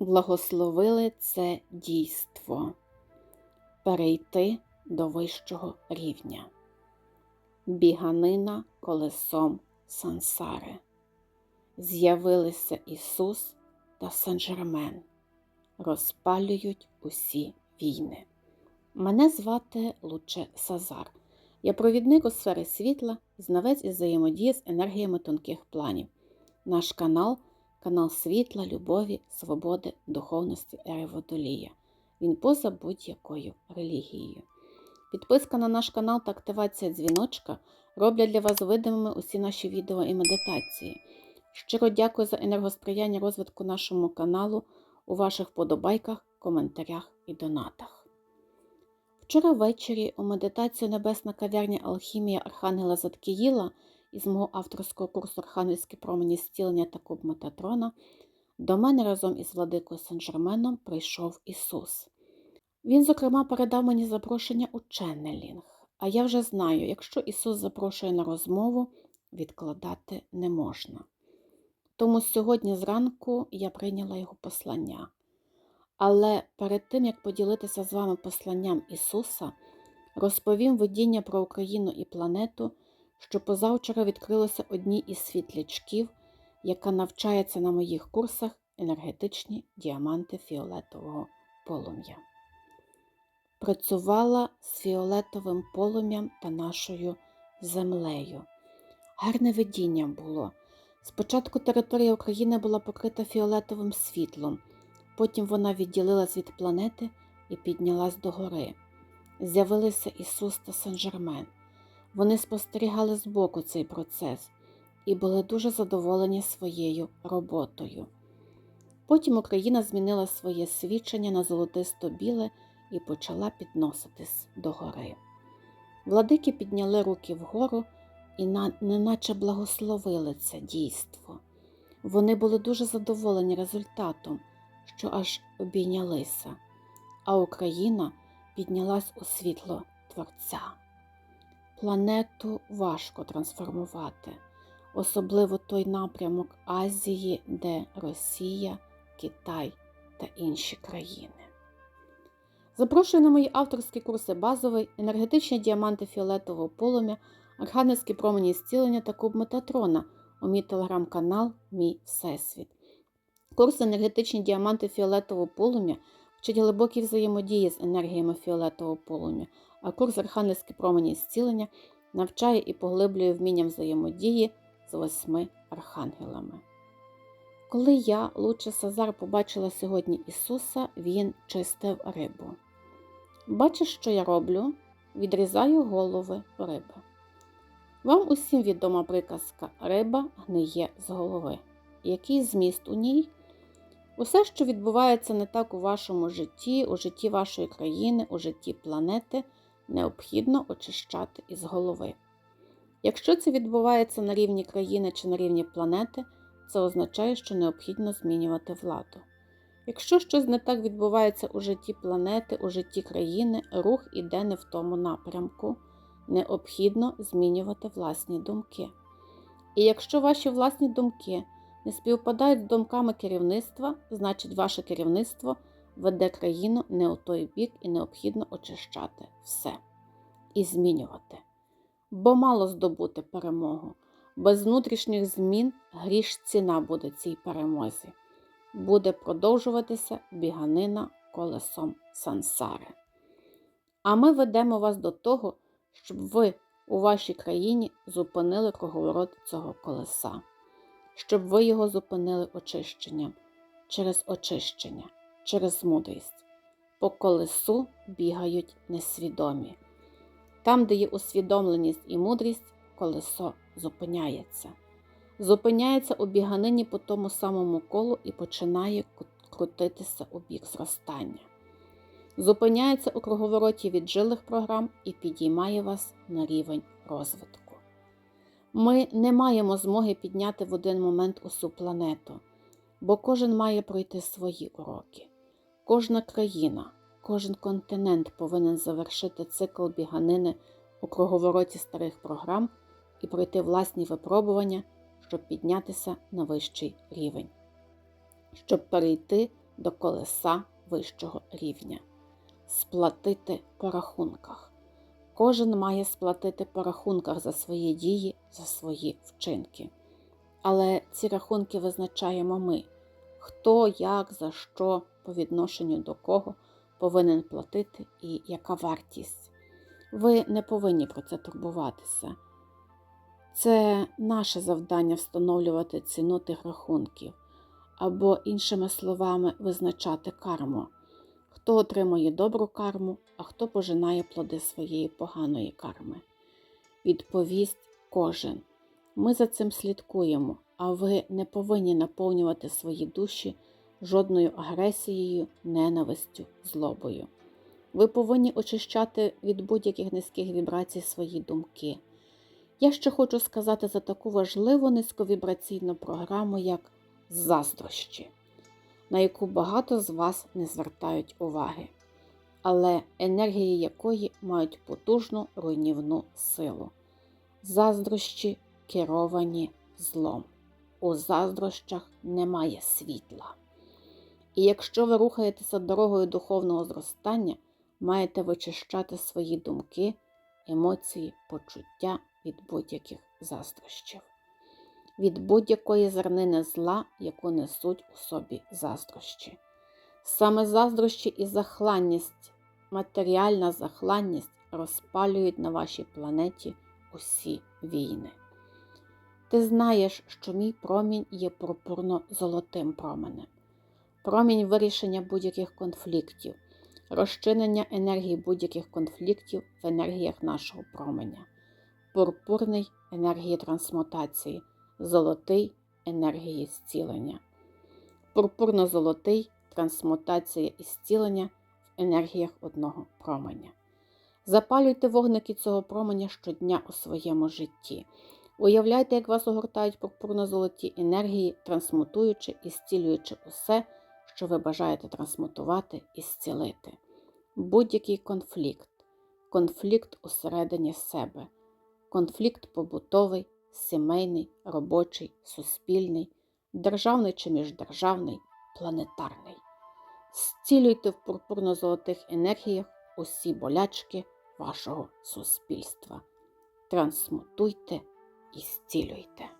благословили це дійство перейти до вищого рівня. Біганина колесом сансари. З'явилися Ісус та Сен-Жермен, розпалюють усі війни. Мене звати Луче Сазар. Я провідник у сфері світла, знавець із взаємодії з енергіями тонких планів. Наш канал канал світла, любові, свободи, духовності Ери Водолія. Він поза будь-якою релігією. Підписка на наш канал та активація дзвіночка роблять для вас видимими усі наші відео і медитації. Щиро дякую за енергосприяння розвитку нашому каналу у ваших вподобайках, коментарях і донатах. Вчора ввечері у медитацію Небесна кав'ярня Алхімія Архангела Заткіїла із мого авторського курсу Архангельські промені зцілення та куб Метатрона до мене разом із владикою Сен-Жерменом прийшов Ісус. Він, зокрема, передав мені запрошення у ченнелінг, а я вже знаю, якщо Ісус запрошує на розмову, відкладати не можна. Тому сьогодні зранку я прийняла його послання. Але перед тим, як поділитися з вами посланням Ісуса, розповім видіння про Україну і планету, що позавчора відкрилося одній із світлячків, яка навчається на моїх курсах енергетичні діаманти фіолетового полум'я. Працювала з фіолетовим полум'ям та нашою землею. Гарне видіння було. Спочатку територія України була покрита фіолетовим світлом, потім вона відділилась від планети і піднялась догори. З'явилися Ісус та Сен-Жермен. Вони спостерігали збоку цей процес і були дуже задоволені своєю роботою. Потім Україна змінила своє свідчення на золотисто-біле і почала підноситись догори. Владики підняли руки вгору і неначе благословили це дійство. Вони були дуже задоволені результатом, що аж обійнялися, а Україна піднялась у світло Творця. Планету важко трансформувати, особливо той напрямок Азії, де Росія, Китай та інші країни. Запрошую на мої авторські курси базовий, енергетичні діаманти фіолетового полум'я, архангельські промені зцілення та куб Метатрона у мій телеграм-канал Мій Всесвіт. Курс енергетичні діаманти фіолетового полум'я вчить глибокій взаємодії з енергіями фіолетового полум'я, а курс архангельські промені зцілення навчає і поглиблює вміння взаємодії з восьми архангелами. Коли я, Луче Сазар, побачила сьогодні Ісуса, Він чистив рибу. Бачиш, що я роблю? Відрізаю голови риби. Вам усім відома приказка риба гниє з голови. Який зміст у ній? Усе, що відбувається не так у вашому житті, у житті вашої країни, у житті планети, необхідно очищати із голови. Якщо це відбувається на рівні країни чи на рівні планети, це означає, що необхідно змінювати владу. Якщо щось не так відбувається у житті планети, у житті країни, рух іде не в тому напрямку, необхідно змінювати власні думки. І якщо ваші власні думки не співпадають з думками керівництва, значить ваше керівництво веде країну не у той бік і необхідно очищати все і змінювати. Бо мало здобути перемогу. Без внутрішніх змін гріш ціна буде цій перемозі. Буде продовжуватися біганина колесом сансари. А ми ведемо вас до того, щоб ви у вашій країні зупинили круговорот цього колеса, щоб ви його зупинили очищенням, через очищення, через мудрість. По колесу бігають несвідомі. Там, де є усвідомленість і мудрість, колесо зупиняється. Зупиняється у біганині по тому самому колу і починає крутитися у бік зростання. Зупиняється у круговороті від жилих програм і підіймає вас на рівень розвитку. Ми не маємо змоги підняти в один момент усю планету, бо кожен має пройти свої уроки. Кожна країна, кожен континент повинен завершити цикл біганини у круговороті старих програм і пройти власні випробування, щоб піднятися на вищий рівень, щоб перейти до колеса вищого рівня. Сплатити по рахунках. Кожен має сплатити по рахунках за свої дії, за свої вчинки. Але ці рахунки визначаємо ми, хто, як, за що, по відношенню до кого повинен платити і яка вартість. Ви не повинні про це турбуватися. Це наше завдання встановлювати ціну тих рахунків, або, іншими словами, визначати карму. Хто отримує добру карму, а хто пожинає плоди своєї поганої карми. Відповість кожен. Ми за цим слідкуємо, а ви не повинні наповнювати свої душі жодною агресією, ненавистю, злобою. Ви повинні очищати від будь-яких низьких вібрацій свої думки. Я ще хочу сказати за таку важливу низьковібраційну програму, як заздрощі, на яку багато з вас не звертають уваги, але енергії якої мають потужну руйнівну силу. Заздрощі керовані злом. У заздрощах немає світла. І якщо ви рухаєтеся дорогою духовного зростання, маєте вичищати свої думки, емоції, почуття від будь-яких заздрощів, від будь-якої зернини зла, яку несуть у собі заздрощі. Саме заздрощі і захланність, матеріальна захланність розпалюють на вашій планеті усі війни. Ти знаєш, що мій промінь є пурпурно золотим променем, промінь вирішення будь-яких конфліктів, розчинення енергії будь-яких конфліктів в енергіях нашого променя, пурпурний енергії трансмутації, золотий енергії зцілення, пурпурно-золотий трансмутація і зцілення в енергіях одного променя. Запалюйте вогники цього променя щодня у своєму житті. Уявляйте, як вас огортають пурпурно-золоті енергії, трансмутуючи і зцілюючи усе, що ви бажаєте трансмутувати і зцілити. Будь-який конфлікт, конфлікт усередині себе, конфлікт побутовий, сімейний, робочий, суспільний, державний чи міждержавний, планетарний. Зцілюйте в пурпурно-золотих енергіях усі болячки вашого суспільства. Трансмутуйте і зцілюйте.